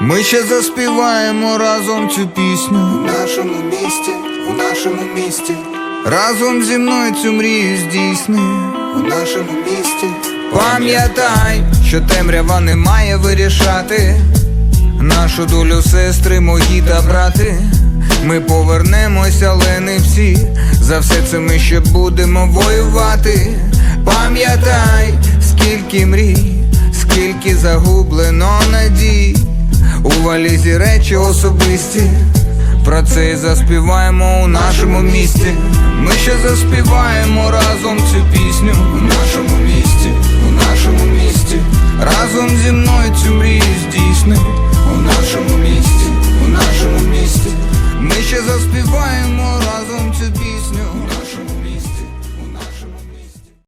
Ми ще заспіваємо разом цю пісню. У нашому місті, у нашому місті, Разом зі мною цю мрію здійсни. у нашому місті. Пам'ятай, що темрява не має вирішати нашу долю сестри, мої та брати. Ми повернемося, але не всі. За все це ми ще будемо воювати. Пам'ятай, скільки мрій, скільки загублено надій. Валізі речі особисті. Про це і заспіваємо у нашому місті. Ми ще заспіваємо разом цю пісню